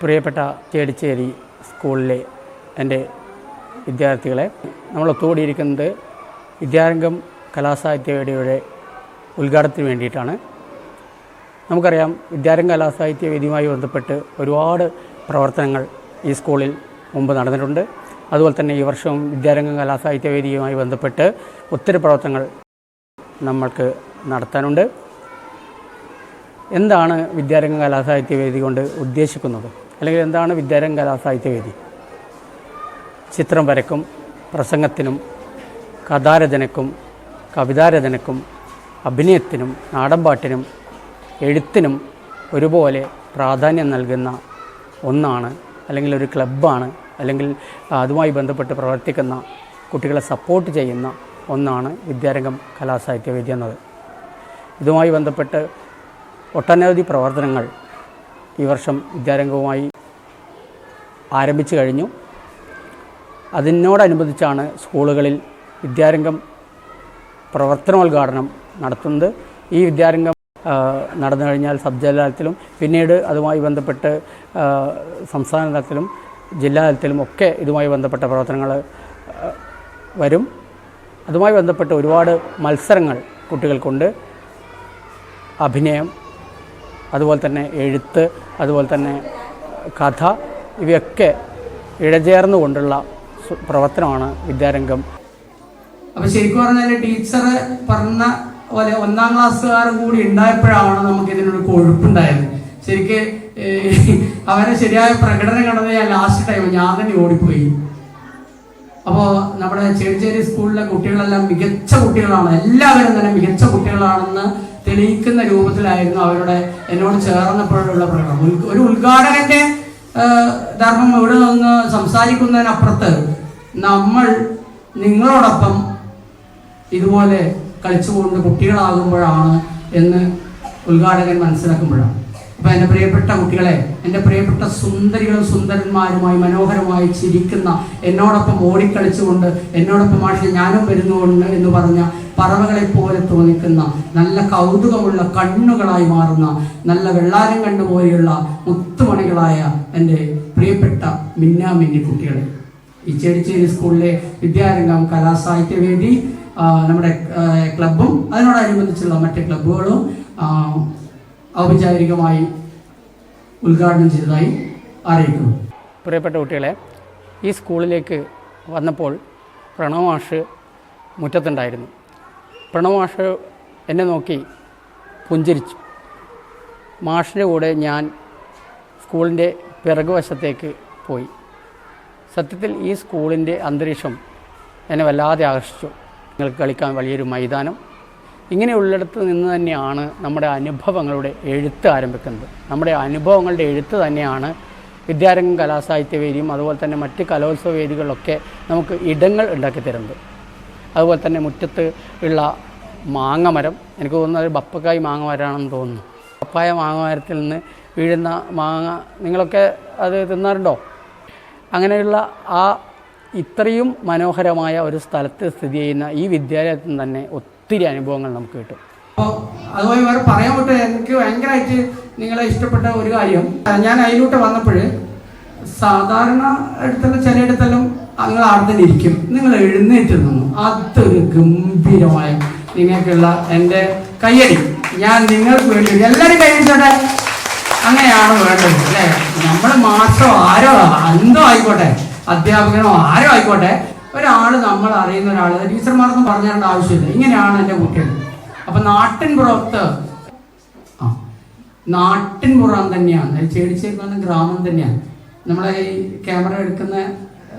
പ്രിയപ്പെട്ട ചേടിച്ചേരി സ്കൂളിലെ എന്റെ വിദ്യാർത്ഥികളെ നമ്മൾ ഒത്തുകൂടിയിരിക്കുന്നത് വിദ്യാരംഗം കലാസാഹിത്യവേദിയുടെ ഉദ്ഘാടനത്തിന് വേണ്ടിയിട്ടാണ്. നമുക്കറിയാം വിദ്യാരംഗ കലാസാഹിത്യ വേദിയുമായി ബന്ധപ്പെട്ട് ഒരുപാട് പ്രവർത്തനങ്ങൾ ഈ സ്കൂളിൽ മുമ്പ് നടന്നിട്ടുണ്ട്. അതുപോലെ തന്നെ ഈ വർഷവും വിദ്യാരംഗം കലാസാഹിത്യ വേദിയുമായി ബന്ധപ്പെട്ട് ഒത്തിരി പ്രവർത്തനങ്ങൾ നമ്മൾക്ക് നടത്താനുണ്ട്. എന്താണ് വിദ്യാരംഗ കലാസാഹിത്യ വേദി കൊണ്ട് ഉദ്ദേശിക്കുന്നത്? അല്ലെങ്കിൽ എന്താണ് വിദ്യാരം കലാസാഹിത്യവേദി? ചിത്രം വരക്കും പ്രസംഗത്തിനും കഥാരചനക്കും കവിതാരചനക്കും അഭിനയത്തിനും നാടൻപാട്ടിനും എഴുത്തിനും ഒരുപോലെ പ്രാധാന്യം നൽകുന്ന ഒന്നാണ്. അല്ലെങ്കിൽ ഒരു ക്ലബ്ബാണ്. അല്ലെങ്കിൽ അതുമായി ബന്ധപ്പെട്ട് പ്രവർത്തിക്കുന്ന കുട്ടികളെ സപ്പോർട്ട് ചെയ്യുന്ന ഒന്നാണ് വിദ്യാരംഗം കലാസാഹിത്യവേദി എന്നത്. ഇതുമായി ബന്ധപ്പെട്ട് ഒട്ടനവധി പ്രവർത്തനങ്ങൾ ഈ വർഷം വിദ്യാരംഗവുമായി ആരംഭിച്ചു കഴിഞ്ഞു. അതിനോടനുബന്ധിച്ചാണ് സ്കൂളുകളിൽ വിദ്യാരംഗം പ്രവർത്തനോദ്ഘാടനം നടത്തുന്നത്. ഈ വിദ്യാരംഗം നടന്നു കഴിഞ്ഞാൽ സബ് ജില്ലാ തലത്തിലും പിന്നീട് അതുമായി ബന്ധപ്പെട്ട് സംസ്ഥാന തലത്തിലും ജില്ലാ തലത്തിലും ഒക്കെ ഇതുമായി ബന്ധപ്പെട്ട പ്രവർത്തനങ്ങൾ വരും. അതുമായി ബന്ധപ്പെട്ട് ഒരുപാട് മത്സരങ്ങൾ കുട്ടികൾക്കുണ്ട്. അഭിനയം അതുപോലെ തന്നെ എഴുത്ത് അതുപോലെ തന്നെ കഥ ഇവയൊക്കെ ഇഴചേർന്നുകൊണ്ടുള്ള പ്രവർത്തനമാണ് വിദ്യാരംഗം. അപ്പൊ ശരിക്കും പറഞ്ഞാൽ ടീച്ചർ പറഞ്ഞ പോലെ ഒന്നാം ക്ലാസ്സുകാരും കൂടി ഉണ്ടായപ്പോഴാണ് നമുക്ക് ഇതിനൊരു കൊഴുപ്പുണ്ടായത്. ശരിക്ക് അവരെ ശരിയായ പ്രകടനം കണ്ടത് ഞാൻ ലാസ്റ്റ് ടൈം ഞാൻ തന്നെ ഓടിപ്പോയി. അപ്പോ നമ്മുടെ ചെറിയ സ്കൂളിലെ കുട്ടികളെല്ലാം മികച്ച കുട്ടികളാണ്. എല്ലാവരും തന്നെ മികച്ച കുട്ടികളാണെന്ന് തെളിയിക്കുന്ന രൂപത്തിലായിരുന്നു അവരുടെ എന്നോട് ചേർന്നപ്പോഴുള്ള പ്രകടനം ഒരു ഉദ്ഘാടകന്റെ ധർമ്മം ഇവിടെ നിന്ന് സംസാരിക്കുന്നതിനപ്പുറത്ത് നമ്മൾ നിങ്ങളോടൊപ്പം ഇതുപോലെ കളിച്ചുകൊണ്ട് കുട്ടികളാകുമ്പോഴാണ് എന്ന് ഉദ്ഘാടകൻ മനസ്സിലാക്കുമ്പോഴാണ്. അപ്പൊ എന്റെ പ്രിയപ്പെട്ട കുട്ടികളെ എന്റെ പ്രിയപ്പെട്ട സുന്ദരികളും സുന്ദരന്മാരുമായി മനോഹരമായി ചിരിക്കുന്ന എന്നോടൊപ്പം ഓടിക്കളിച്ചുകൊണ്ട് എന്നോടൊപ്പം ആഴ്ച ഞാനും വരുന്നുകൊണ്ട് എന്ന് പറഞ്ഞ പറവകളെ പോലെ തോന്നിക്കുന്ന നല്ല കൗതുകമുള്ള കണ്ണുകളായി മാറുന്ന നല്ല വെള്ളാരം കണ്ടുപോലെയുള്ള മുത്തുമണികളായ എന്റെ പ്രിയപ്പെട്ട മിന്നാമിന്നി കുട്ടികളെ. ഈ ചേടിച്ചേരി സ്കൂളിലെ വിദ്യാരംഗം കലാസാഹിത്യവേദി വേദി നമ്മുടെ ക്ലബും അതിനോടനുബന്ധിച്ചുള്ള മറ്റ് ക്ലബുകളും ഔപചാരികമായി ഉദ്ഘാടനം ചെയ്തതായി അറിയിക്കുന്നു. പ്രിയപ്പെട്ട കുട്ടികളെ ഈ സ്കൂളിലേക്ക് വന്നപ്പോൾ പ്രണവ് മാഷ് മുറ്റത്തുണ്ടായിരുന്നു. പ്രണവ് എന്നെ നോക്കി പുഞ്ചിരിച്ചു. മാഷിന്റെ കൂടെ ഞാൻ സ്കൂളിന്റെ പിറകുവശത്തേക്ക് പോയി. സത്യത്തിൽ ഈ സ്കൂളിന്റെ അന്തരീക്ഷം എന്നെ വല്ലാതെ ആകർഷിച്ചു. നിങ്ങൾക്ക് കളിക്കാൻ വലിയൊരു മൈതാനം. ഇങ്ങനെയുള്ളിടത്ത് നിന്ന് തന്നെയാണ് നമ്മുടെ അനുഭവങ്ങളുടെ എഴുത്ത് ആരംഭിക്കുന്നത്. നമ്മുടെ അനുഭവങ്ങളുടെ എഴുത്ത് തന്നെയാണ് വിദ്യാരംഗം കലാസാഹിത്യവേദിയും അതുപോലെ തന്നെ മറ്റ് കലോത്സവ വേദികളിലൊക്കെ നമുക്ക് ഇടങ്ങൾ ഉണ്ടാക്കി തരുന്നത് അതുപോലെ തന്നെ മുറ്റത്ത് ഉള്ള മാങ്ങമരം. എനിക്ക് തോന്നുന്നത് ബപ്പക്കായ് മാങ്ങമരമാണെന്ന് തോന്നുന്നു. പപ്പായ മാങ്ങമരത്തിൽ നിന്ന് വീഴുന്ന മാങ്ങ നിങ്ങളൊക്കെ അത് തിന്നാറുണ്ടോ? അങ്ങനെയുള്ള ആ ഇത്രയും മനോഹരമായ ഒരു സ്ഥലത്ത് സ്ഥിതി ചെയ്യുന്ന ഈ വിദ്യാലയത്തിൽ തന്നെ ഒത്തിരി അനുഭവങ്ങൾ നമുക്ക് കിട്ടും. അപ്പോൾ അതുപോലെ വേറെ പറയാൻ വിട്ട് എനിക്ക് ഭയങ്കരമായിട്ട് നിങ്ങളെ ഇഷ്ടപ്പെട്ട ഒരു കാര്യം. ഞാൻ അതിലോട്ട് വന്നപ്പോൾ സാധാരണ അടുത്തുള്ള ചിലയിടത്തെല്ലാം നിങ്ങൾ അവിടെ നിങ്ങൾ എഴുന്നേറ്റ് നിന്നു? അതൊരു ഗംഭീരമായി നിങ്ങൾക്കുള്ള എന്റെ കയ്യടി. ഞാൻ നിങ്ങൾക്ക് വേണ്ടി എല്ലാവരും കൈയടിച്ചോട്ടെ അങ്ങനെയാണ് വേണ്ടത് അല്ലേ? നമ്മൾ മാത്രം ആരോ എന്തോ ആയിക്കോട്ടെ അധ്യാപകനോ ആരോ ആയിക്കോട്ടെ ഒരാൾ നമ്മൾ അറിയുന്ന ഒരാൾ ടീച്ചർമാർക്കും പറഞ്ഞു തരേണ്ട ആവശ്യമില്ല. ഇങ്ങനെയാണ് എന്റെ കുട്ടികൾ. അപ്പം നാട്ടിൻ പുറത്ത് ആ നാട്ടിൻ പുറം തന്നെയാണ്. ചേടിച്ചേക്കുന്ന ഗ്രാമം തന്നെയാണ്. നമ്മളെ ഈ ക്യാമറ എടുക്കുന്ന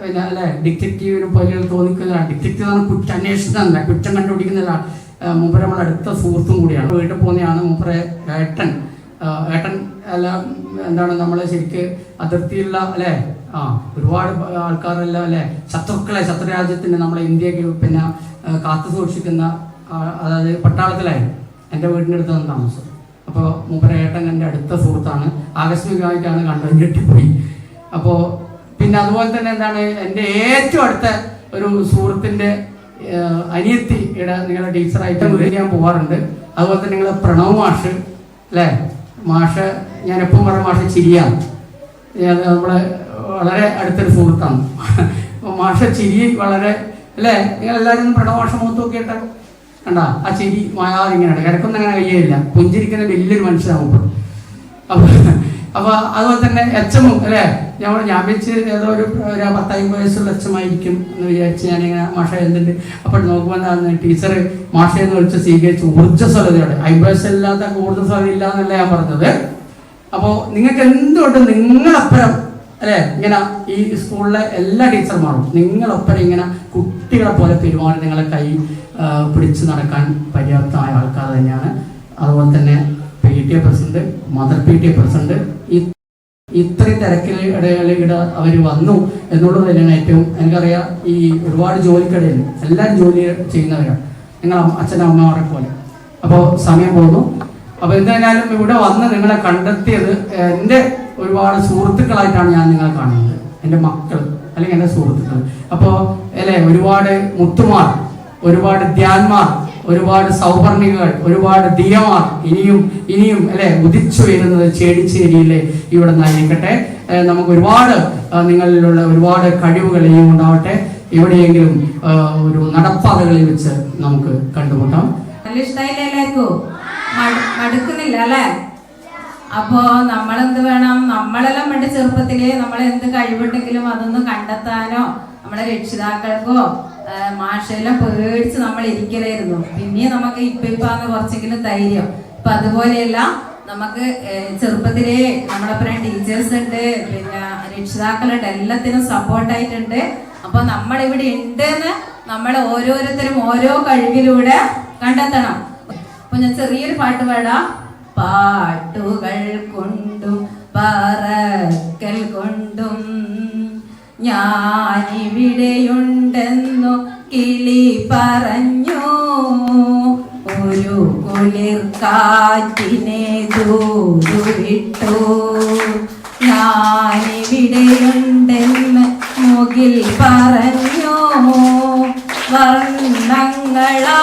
അല്ലെ ഡിറ്റക്റ്റീവിനെ പോലെ തോന്നിക്കുന്ന ഡിറ്റക്റ്റീവ് ആണ് അന്വേഷിച്ചതല്ല. കുറ്റം കണ്ടുപിടിക്കുന്ന മൂപ്പര നമ്മുടെ അടുത്ത സുഹൃത്തും കൂടിയാണ്. വീട്ടിൽ പോകുന്നതാണ് മൂപ്പരെ ഏട്ടൻ. ഏട്ടൻ അല്ല എന്താണ് നമ്മളെ ശരിക്ക് അതിർത്തിയുള്ള അല്ലെ? ആ ഒരുപാട് ആൾക്കാരെല്ലാം അല്ലെ? ശത്രുക്കളെ ശത്രുരാജ്യത്തിന് നമ്മളെ ഇന്ത്യയ്ക്ക് പിന്നെ കാത്തു സൂക്ഷിക്കുന്ന അതായത് പട്ടാളത്തിലായി. എന്റെ വീടിന്റെ അടുത്താണ് താമസം. അപ്പോൾ മൂപ്പര ഏട്ടൻ എന്റെ അടുത്ത സുഹൃത്താണ്. ആകസ്മികമായിട്ടാണ് കണ്ടത്. ഞെട്ടിപ്പോയി. അപ്പോൾ പിന്നെ അതുപോലെ തന്നെ എന്താണ് എന്റെ ഏറ്റവും അടുത്ത ഒരു സുഹൃത്തിന്റെ ഇട നിങ്ങളുടെ ടീച്ചറായിട്ട് ഞാൻ പോകാറുണ്ട് അതുപോലെ തന്നെ നിങ്ങളെ പ്രണവ് മാഷ് അല്ലേ? മാഷ് ഞാൻ എപ്പം പറഞ്ഞ മാഷ് ചിരിയാണ് നമ്മൾ വളരെ അടുത്തൊരു സുഹൃത്താണ്. മാഷ ചിരി വളരെ അല്ലേ? നിങ്ങൾ എല്ലാവരും ഒന്ന് പ്രണവമാഷ മുഖത്ത് നോക്കിയിട്ട് കണ്ട? ആ ചിരി മായാതെ ഇങ്ങനെയാണ് കിടക്കുന്ന അങ്ങനെ കഴിയില്ല പുഞ്ചിരിക്കുന്ന വലിയൊരു മനുഷ്യനാകുമ്പോൾ അപ്പൊ അപ്പൊ അതുപോലെ തന്നെ എച്ചമും അല്ലേ? ഞാൻ ഞാൻ വെച്ച് ഏതോ ഒരു ഒരു പത്തൈമ്പത് വയസ്സുള്ള എച്ചമായിരിക്കും എന്ന് വിചാരിച്ച് ഞാനിങ്ങനെ മാഷ എന്തുണ്ട്? അപ്പോൾ നോക്കുമ്പോൾ ടീച്ചർ എന്ന് വിളിച്ച് സ്വീകരിച്ച്. ഊർജസ്വലതയോടെ. അമ്പത് വയസ്സില്ലാത്ത ഊർജസ്വലത ഇല്ല എന്നല്ല ഞാൻ പറഞ്ഞത്. അപ്പോൾ നിങ്ങൾക്ക് എന്തുകൊണ്ട് നിങ്ങളപ്പുറം അല്ലേ? ഇങ്ങനെ ഈ സ്കൂളിലെ എല്ലാ ടീച്ചർമാരും നിങ്ങളൊപ്പം ഇങ്ങനെ കുട്ടികളെ പോലെ പെരുമാറി നിങ്ങളെ കൈ പിടിച്ചു നടക്കാൻ പര്യാപ്തമായ ആൾക്കാർ തന്നെയാണ്. അതുപോലെ തന്നെ P T A president mother P T A president ഇത്രയും അവർ വന്നു എന്നുള്ളത് തന്നെയാണ് ഏറ്റവും എനിക്കറിയാം ഈ ഒരുപാട് ജോലിക്കിടയിൽ എല്ലാവരും ജോലി ചെയ്യുന്നവരാണ് നിങ്ങൾ അച്ഛനും അമ്മമാരെ പോലെ. അപ്പോൾ സമയം പോകുന്നു. അപ്പോൾ എന്തായാലും ഇവിടെ വന്ന് നിങ്ങളെ കണ്ടെത്തിയത് എന്റെ ഒരുപാട് സുഹൃത്തുക്കളായിട്ടാണ് ഞാൻ നിങ്ങളെ കാണുന്നത്. എന്റെ മക്കൾ അല്ലെങ്കിൽ എന്റെ സുഹൃത്തുക്കൾ അപ്പോൾ അല്ലേ ഒരുപാട് മുത്തുമാർ ഒരുപാട് ധ്യാൻമാർ ഒരുപാട് സൗപർണികൾ ഒരുപാട് ദിയമാർ ഇനിയും ഇനിയും അല്ലെ ഉദിച്ചു വരുന്നത് ചേടിച്ചേരിയിലെ ഇവിടെ നിന്നായിരിക്കട്ടെ. നമുക്ക് ഒരുപാട് നിങ്ങളിലുള്ള ഒരുപാട് കഴിവുകൾ ഇനിയും ഉണ്ടാവട്ടെ. എവിടെയെങ്കിലും ഒരു നടപ്പാതകളിൽ വെച്ച് നമുക്ക് കണ്ടുമുട്ടാം. നല്ല ഇഷ്ടായില്ലേ എല്ലാവർക്കും? മടു- മടുക്കുന്നില്ല അല്ലേ? അപ്പോ വേണം? നമ്മളെല്ലാം പണ്ട് ചെറുപ്പത്തിൽ നമ്മൾ എന്ത് കഴിവുണ്ടെങ്കിലും അതൊന്ന് കണ്ടെത്താനോ നമ്മളെ രക്ഷിതാക്കൾക്കോ മാഷെല്ലാം പേടിച്ച് നമ്മൾ ഇരിക്കലായിരുന്നു. പിന്നെ നമുക്ക് ഇപ്പൊ ഇപ്പാന്ന് കുറച്ചെങ്കിലും ധൈര്യം. ഇപ്പൊ അതുപോലെയല്ല നമുക്ക് ചെറുപ്പത്തിലെ നമ്മളൊപ്പം ടീച്ചേഴ്സ് ഉണ്ട് പിന്നെ രക്ഷിതാക്കളുണ്ട് എല്ലാത്തിനും സപ്പോർട്ടായിട്ടുണ്ട് അപ്പൊ നമ്മൾ ഇവിടെ ഉണ്ട് എന്ന് നമ്മൾ ഓരോരുത്തരും ഓരോ കഴിവിലൂടെ കണ്ടെത്തണം. അപ്പൊ ഞാൻ ചെറിയൊരു പാട്ട് പാടാം. പാട്ടുകൾ കൊണ്ടും പറക്കൽ കൊണ്ടും ഞാനിവിടെയുണ്ടെന്നു ഒരു കുളിർ കാറ്റിനെ ദൂരുവിട്ടു ഞാനിവിടെയുണ്ടെന്ന് മുകിൽ വർണങ്ങളാലും വർണങ്ങളാ